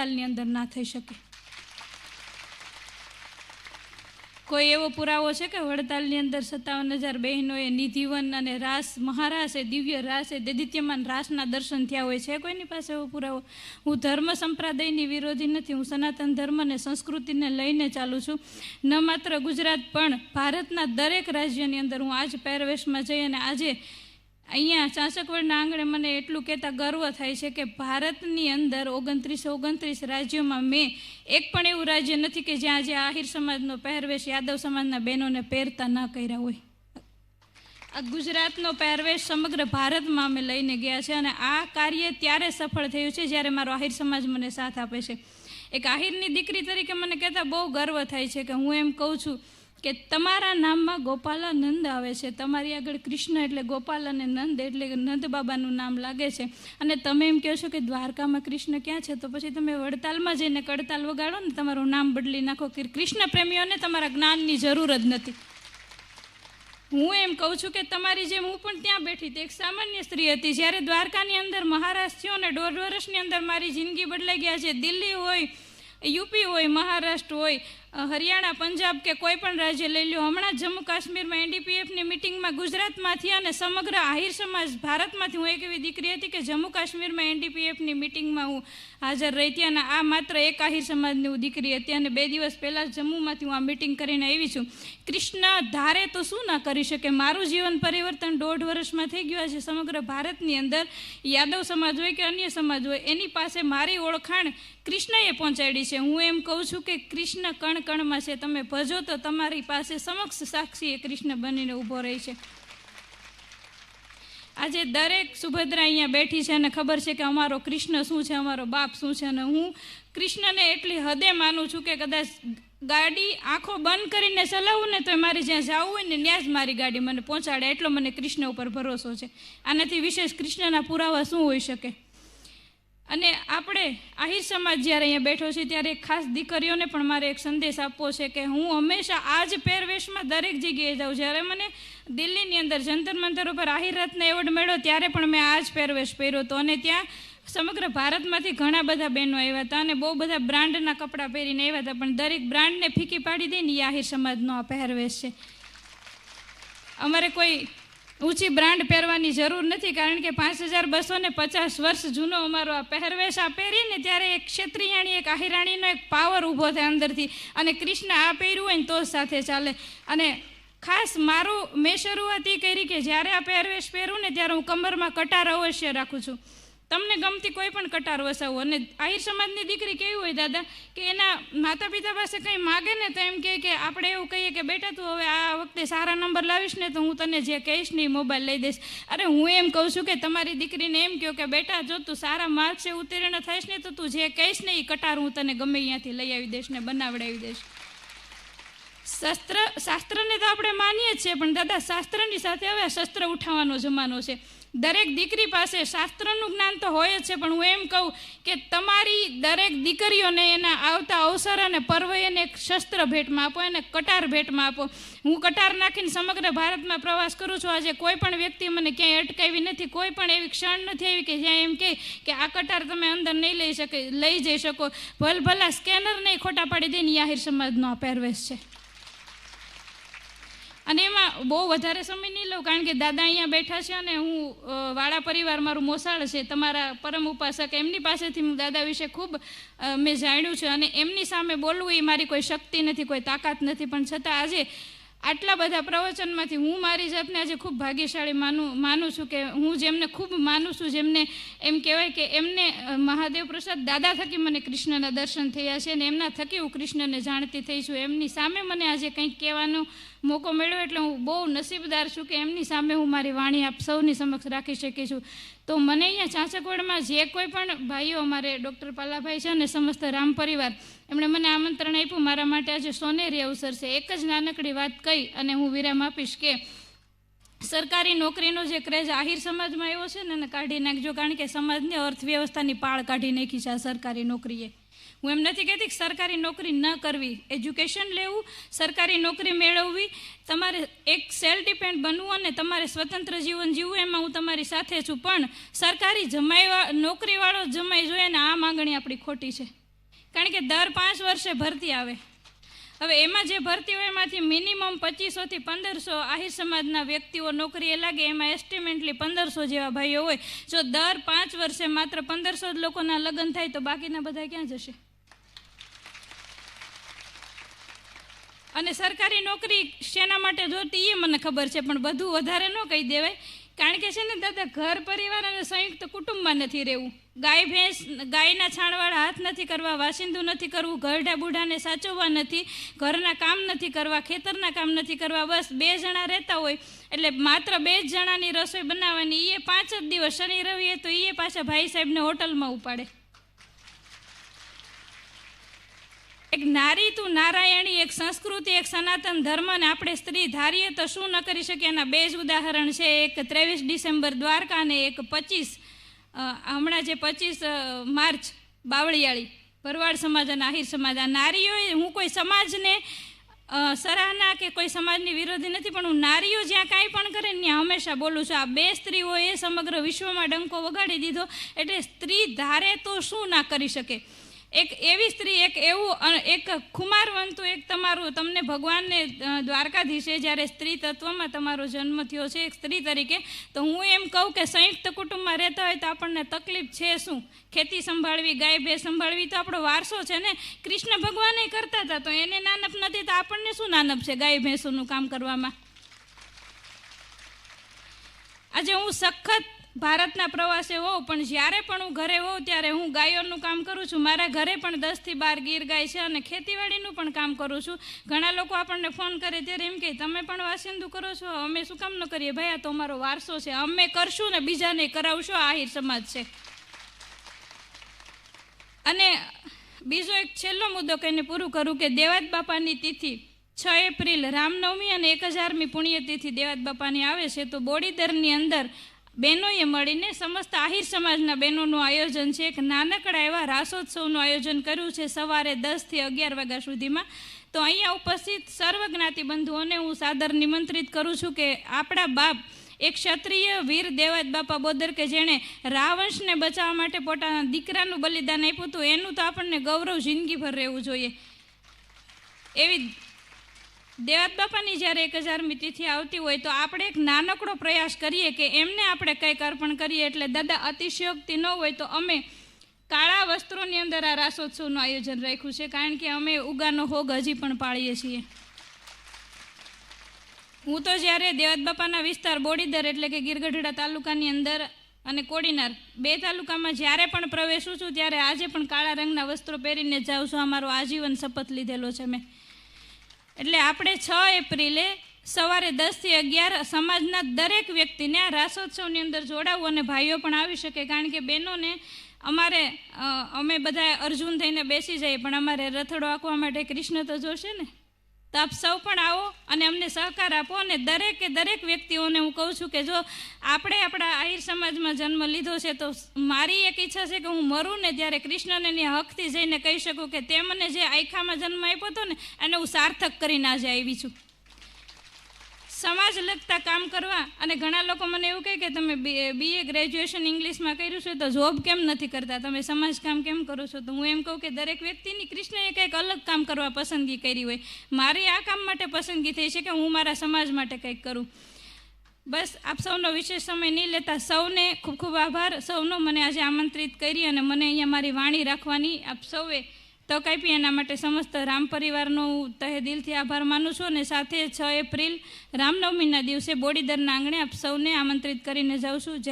વડતાલની અંદર ના થઈ શકે. કોઈ એવો પુરાવો છે કે હડતાલની અંદર સત્તાવન હજાર બહેનોએ નિધિવન અને રાસ, મહારાસે દિવ્ય રાસે દૈદિત્યમાન રાસના દર્શન થયા હોય છે? કોઈની પાસે એવો પુરાવો? હું ધર્મ સંપ્રદાયની વિરોધી નથી. હું સનાતન ધર્મ અને સંસ્કૃતિને લઈને ચાલું છું. ન માત્ર ગુજરાત, પણ ભારતના દરેક રાજ્યની અંદર હું આજ પહેરવેશમાં જઈ અને આજે અહીંયા ચાંચકવડના આંગણે મને એટલું કહેતા ગર્વ થાય છે કે ભારતની અંદર ઓગણત્રીસ ઓગણત્રીસ રાજ્યોમાં મેં એક પણ એવું રાજ્ય નથી કે જ્યાં આજે આહિર સમાજનો પહેરવેશ યાદવ સમાજના બહેનોને પહેરતા ન કર્યા હોય. આ ગુજરાતનો પહેરવેશ સમગ્ર ભારતમાં અમે લઈને ગયા છે અને આ કાર્ય ત્યારે સફળ થયું છે જ્યારે મારો આહિર સમાજ મને સાથ આપે છે. એક આહિરની દીકરી તરીકે મને કહેતા બહુ ગર્વ થાય છે કે હું એમ કહું છું કે તમારા નામમાં ગોપાલાનંદ આવે છે. તમારી આગળ કૃષ્ણ એટલે ગોપાલ અને નંદ એટલે નંદ બાબાનું નામ લાગે છે. અને તમે એમ કહો છો કે દ્વારકામાં કૃષ્ણ ક્યાં છે, તો પછી તમે વડતાલમાં જઈને કડતાલ વગાડો ને, તમારું નામ બદલી નાખો કે કૃષ્ણ પ્રેમીઓને તમારા જ્ઞાનની જરૂર જ નથી. હું એમ કહું છું કે તમારી જેમ હું પણ ત્યાં બેઠી હતી. એક સામાન્ય સ્ત્રી હતી. જ્યારે દ્વારકાની અંદર મહારાષ્ટ્ર થયો અને દોઢ વર્ષની અંદર મારી જિંદગી બદલાઈ ગયા છે. દિલ્હી હોય, યુપી હોય, મહારાષ્ટ્ર હોય હરિયાણા, પંજાબ કે કોઈ પણ રાજ્ય લઈ લો હમણાં જમ્મુ કાશ્મીરમાં એનડીપીએફની મિટિંગમાં ગુજરાતમાંથી અને સમગ્ર આહિર સમાજ ભારતમાંથી હું એક એવી દીકરી હતી કે જમ્મુ કાશ્મીરમાં એનડીપીએફની મિટિંગમાં હું હાજર રહી હતી અને આ માત્ર એક આહિર સમાજની હું દીકરી હતી અને બે દિવસ પહેલાં જમ્મુમાંથી હું આ મિટિંગ કરીને આવી છું. કૃષ્ણ, ધારે તો શું ના કરી શકે? મારું જીવન પરિવર્તન દોઢ વર્ષમાં થઈ ગયું છે સમગ્ર ભારતની અંદર યાદવ સમાજ હોય કે અન્ય સમાજ હોય, એની પાસે મારી ઓળખાણ કૃષ્ણએ પહોંચાડી છે. હું એમ કહું છું કે કૃષ્ણ કણ કણમાં છે, તમે ભજો તો તમારી પાસે સમક્ષ સાક્ષી એ કૃષ્ણ બનીને ઊભો રહે છે. આજે દરેક સુભદ્રા અહીંયા બેઠી છે અને ખબર છે કે અમારો કૃષ્ણ શું છે, અમારો બાપ શું છે અને હું કૃષ્ણને એટલી હદે માનું છું કે કદાચ ગાડી આંખો બંધ કરીને ચલાવું ને તો મારે જ્યાં જવું હોય ને ત્યાં જ મારી ગાડી મને પહોંચાડે, એટલો મને કૃષ્ણ ઉપર ભરોસો છે. આનાથી વિશેષ કૃષ્ણના પુરાવા શું હોઈ શકે? અને આપણે આહિર સમાજ જ્યારે અહીંયા બેઠો છે ત્યારે ખાસ દીકરીઓને પણ મારે એક સંદેશ આપવો છે કે હું હંમેશા આ જ પહેરવેશમાં દરેક જગ્યાએ જાઉં. જ્યારે મને દિલ્હીની અંદર જંતર મંતર ઉપર આહિર રત્ન એવોર્ડ મળ્યો ત્યારે પણ મેં આ જ પહેરવેશ પહેર્યો હતો. અને ત્યાં સમગ્ર ભારતમાંથી ઘણા બધા બહેનો આવ્યા હતા અને બહુ બધા બ્રાન્ડના કપડાં પહેરીને આવ્યા હતા. પણ દરેક બ્રાન્ડને ફીકી પાડી દઈને એ આહિર સમાજનો આ પહેરવેશ છે. અમારે કોઈ ઊંચી બ્રાન્ડ પહેરવાની જરૂર નથી, કારણ કે પાંચ હજાર બસો ને પચાસ વર્ષ જૂનો અમારો આ પહેરવેશ આ પહેરીને ત્યારે એક ક્ષત્રિયાણી, એક આહિરાણીનો એક પાવર ઊભો થાય અંદરથી. અને કૃષ્ણ આ પહેર્યું હોય ને તો જ સાથે ચાલે. અને ખાસ મારું મેં શરૂઆત એ કરી કે જ્યારે આ પહેરવેશ પહેરું ને ત્યારે હું કમરમાં કટાર અવશ્ય રાખું છું. તમને ગમતી કોઈ પણ કટાર વસાવો. અને આહિર સમાજની દીકરી કેવી હોય દાદા? કે એના માતા પિતા પાસે કંઈ માગે ને તો એમ કહે કે આપણે એવું કહીએ કે બેટા તું હવે આ વખતે સારા નંબર લાવીશ ને તો હું તને જે કહીશ ને એ મોબાઈલ લઈ દઈશ. અરે હું એમ કહું છું કે તમારી દીકરીને એમ કહો કે બેટા જો તું સારા માર્ક્સે ઉત્તીર્ણ થઈશ ને તો તું જે કહીશ ને એ કટાર હું તને ગમે અહીંયાથી લઈ આવી દઈશ ને બનાવડાવી દઈશ. શસ્ત્ર, શાસ્ત્રને તો આપણે માનીએ જ છીએ, પણ દાદા, શાસ્ત્રની સાથે હવે શસ્ત્ર ઉઠાવવાનો જમાનો છે. દરેક દીકરી પાસે શાસ્ત્રનું જ્ઞાન તો હોય જ છે, પણ હું એમ કહું કે તમારી દરેક દીકરીઓને એના આવતા અવસર અને પર્વ એને એક શસ્ત્ર ભેટમાં આપો, એને કટાર ભેટમાં આપો. હું કટાર નાખીને સમગ્ર ભારતમાં પ્રવાસ કરું છું. આજે કોઈ પણ વ્યક્તિ મને ક્યાંય અટકાવી નથી, કોઈ પણ એવી ક્ષણ નથી આવી કે જ્યાં એમ કહે કે આ કટાર તમે અંદર નહીં લઈ શકે, લઈ જઈ શકો. ભલ ભલા સ્કેનર નહીં ખોટા પાડી દે દઈને યાહિર સમાજનો આ પહેરવેશ છે. અને એમાં બહુ વધારે સમય નહીં લઉં કારણ કે દાદા અહીંયા બેઠા છે અને હું વાળા પરિવાર મારું મોસાળ છે, તમારા પરમ ઉપાસક, એમની પાસેથી હું દાદા વિશે ખૂબ મેં જાણ્યું છે અને એમની સામે બોલવું એ મારી કોઈ શક્તિ નથી, કોઈ તાકાત નથી, પણ છતાં આજે આટલા બધા પ્રવચનમાંથી હું મારી જાતને આજે ખૂબ ભાગ્યશાળી માનું માનું છું કે હું જેમને ખૂબ માનું છું, જેમને એમ કહેવાય કે એમને મહાદેવ પ્રસાદ દાદા થકી મને કૃષ્ણના દર્શન થયા છે અને એમના થકી હું કૃષ્ણને જાણતી થઈ છું. એમની સામે મને આજે કંઈક કહેવાનો મોકો મળ્યો એટલે હું બહુ નસીબદાર છું કે એમની સામે હું મારી વાણી આપ સૌની સમક્ષ રાખી શકી છું. તો મને અહીંયા ચાંચકવડમાં જે કોઈ પણ ભાઈઓ અમારે ડૉક્ટર પાલાભાઈ છે અને સમસ્ત રામ પરિવાર, એમણે મને આમંત્રણ આપ્યું. મારા માટે આજે સોનેરી અવસર છે. એક જ નાનકડી વાત કહી અને હું વિરામ આપીશ કે સરકારી નોકરીનો જે ક્રેઝ આહિર સમાજમાં એવો છે ને એને કાઢી નાખજો, કારણ કે સમાજની અર્થવ્યવસ્થાની પાળ કાઢી નાખી છે આ સરકારી નોકરીએ. હું એમ નથી કહેતી કે સરકારી નોકરી ન કરવી. એજ્યુકેશન લેવું, સરકારી નોકરી મેળવવી, તમારે એક સેલ્ફ ડિપેન્ડ બનવું અને તમારે સ્વતંત્ર જીવન જીવવું, એમાં હું તમારી સાથે છું. પણ સરકારી જમાઈવા, નોકરીવાળો જમાઈ જોઈએ ને આ માંગણી આપણી ખોટી છે. કારણ કે દર પાંચ વર્ષે ભરતી આવે. હવે એમાં જે ભરતી હોય એમાંથી મિનિમમ પચીસોથી પંદરસો આહિર સમાજના વ્યક્તિઓ નોકરીએ લાગે, એમાં એસ્ટિમેટલી પંદરસો જેવા ભાઈઓ હોય. જો દર પાંચ વર્ષે માત્ર પંદરસો જ લોકોના લગ્ન થાય, તો બાકીના બધા ક્યાં જશે? અને સરકારી નોકરી શેના માટે જોતી એ મને ખબર છે, પણ બધું વધારે ન કહી દેવાય. કારણ કે છે ને દાદા, ઘર, પરિવાર અને સંયુક્ત કુટુંબમાં નથી રહેવું. ગાય, ભેંસ, ગાયના છાણવાળા હાથ નથી કરવા, વાસિંદુ નથી કરવું ઘરડા બુઢાને સાચવવા નથી, ઘરના કામ નથી કરવા, ખેતરના કામ નથી કરવા, બસ બે જણા રહેતા હોય. એટલે માત્ર બે જ જણાની રસોઈ બનાવવાની એ પાંચ જ દિવસ, શનિ રવિએ તો એ પાછા ભાઈ સાહેબને હોટલમાં ઉપાડે. એક નારી તું નારાયણી, એક સંસ્કૃતિ, એક સનાતન ધર્મ ને આપણે સ્ત્રી ધારીએ તો શું ન કરી શકીએ? એના બે જ ઉદાહરણ છે. એક ત્રેવીસ ડિસેમ્બર દ્વારકા અને એક પચીસ હમણાં જે પચીસ માર્ચ બાવળિયાળી, ભરવાડ સમાજ અને આહિર સમાજ. આ નારીઓએ, હું કોઈ સમાજને સરાહના કે કોઈ સમાજની વિરોધી નથી, પણ હું નારીઓ જ્યાં કાંઈ પણ કરે ત્યાં હંમેશા બોલું છું. આ બે સ્ત્રીઓએ સમગ્ર વિશ્વમાં ડંકો વગાડી દીધો. એટલે સ્ત્રી ધારે તો શું ના કરી શકે? એક એવી સ્ત્રી, એક એવું એક ખુમારવંતું એક તમારું, તમને ભગવાનને દ્વારકાધીશે જ્યારે સ્ત્રી તત્વમાં તમારો જન્મ થયો છે, એક સ્ત્રી તરીકે, તો હું એમ કહું કે સંયુક્ત કુટુંબમાં રહેતા હોય તો આપણને તકલીફ છે શું? ખેતી સંભાળવી, ગાય ભેંસ સંભાળવી તો આપણો વારસો છે ને? કૃષ્ણ ભગવાને કરતા હતા, તો એને નાનપ નથી, તો આપણને શું નાનપ છે ગાય ભેંસોનું કામ કરવામાં? આજે હું સખત ભારતના પ્રવાસે હોઉં, પણ જ્યારે પણ હું ઘરે હોઉં ત્યારે હું ગાયોનું કામ કરું છું. મારા ઘરે પણ દસથી બાર ગીર ગાય છે અને ખેતીવાડીનું પણ કામ કરું છું. ઘણા લોકો આપણને ફોન કરે ત્યારે એમ કહે તમે પણ વાસિંદુ કરો છો? અમે શું કામ ન કરીએ? ભાઈ, આ તો અમારો વારસો છે. અમે કરશું ને બીજાને કરાવશો. આહિર સમાજ છે. અને બીજો એક છેલ્લો મુદ્દો કહીને પૂરું કરું કે દેવાત બાપાની તિથિ છ એપ્રિલ રામનવમી અને એક હજારમી પુણ્યતિથિ દેવાત બાપાની આવે છે. તો બોડીદરની અંદર બહેનોએ મળીને સમસ્ત આહિર સમાજના બહેનોનું આયોજન છે. એક નાનકડા એવા રાસોત્સવનું આયોજન કર્યું છે સવારે દસથી અગિયાર વાગ્યા સુધીમાં. તો અહીંયા ઉપસ્થિત સર્વ બંધુઓને હું સાદર નિમંત્રિત કરું છું કે આપણા બાપ એક ક્ષત્રિય વીર દેવાદ બાપા બોદર કે જેણે રાવંશને બચાવવા માટે પોતાના દીકરાનું બલિદાન આપ્યું હતું, એનું તો આપણને ગૌરવ જિંદગીભર રહેવું જોઈએ. એવી દેવાત બાપાની જ્યારે એક હજારમી તિથિ આવતી હોય તો આપણે એક નાનકડો પ્રયાસ કરીએ કે એમને આપણે કંઈક અર્પણ કરીએ એટલે દાદા અતિશયોક્તિ ન હોય તો અમે કાળા વસ્ત્રોની અંદર આ રાસોત્સવનું આયોજન રાખ્યું છે. કારણ કે અમે ઉગાનો હોગ હજી પણ પાળીએ છીએ. હું તો જ્યારે દેવાત બાપાના વિસ્તાર બોડીદર એટલે કે ગીરગઢડા તાલુકાની અંદર અને કોડીનાર બે તાલુકામાં જ્યારે પણ પ્રવેશું છું, ત્યારે આજે પણ કાળા રંગના વસ્ત્રો પહેરીને જાઉં છું. અમારો આજીવન શપથ લીધેલો છે મેં. એટલે આપણે છ એપ્રિલે સવારે દસથી અગિયાર સમાજના દરેક વ્યક્તિને આ રાસોત્સવની અંદર જોડાવવું અને ભાઈઓ પણ આવી શકે, કારણ કે બહેનોને અમારે અમે બધા અર્જુન થઈને બેસી જઈએ, પણ અમારે રથડો આંકવા માટે કૃષ્ણ તો જોશે ને? તો આપ સૌ પણ આવો અને અમને સહકાર આપો અને દરેકે દરેક વ્યક્તિઓને હું કહું છું કે જો આપણે આપણા આહિર સમાજમાં જન્મ લીધો છે, તો મારી એક ઈચ્છા છે કે હું મરું ને ત્યારે કૃષ્ણને હકથી જઈને કહી શકું કે તે મને જે આયખામાં જન્મ આપ્યો હતો ને, એને હું સાર્થક કરીને આજે આવી છું. સમાજ લગતા કામ કરવા અને ઘણા લોકો મને એવું કહે કે તમે બીએ ગ્રેજ્યુએશન ઇંગ્લિશમાં કર્યું છે તો જોબ કેમ નથી કરતા? તમે સમાજ કામ કેમ કરો છો? તો હું એમ કહું કે દરેક વ્યક્તિની કૃષ્ણએ કંઈક અલગ કામ કરવા પસંદગી કરી હોય. મારી આ કામ માટે પસંદગી થઈ છે કે હું મારા સમાજ માટે કંઈક કરું? બસ, આપ સૌનો વિશેષ સમય નહીં લેતા. સૌને ખૂબ ખૂબ આભાર. સૌનો મને આજે આમંત્રિત કરી અને મને અહીંયા મારી વાણી રાખવાની આપ સૌએ તક આપી એના માટે સમસ્ત રામ પરિવારનો તહે દિલથી આભાર માનું છું અને સાથે છ એપ્રિલ રામનવમીના દિવસે બોડીદરના આંગણે આપ સૌને આમંત્રિત કરીને જાઉં છું. જય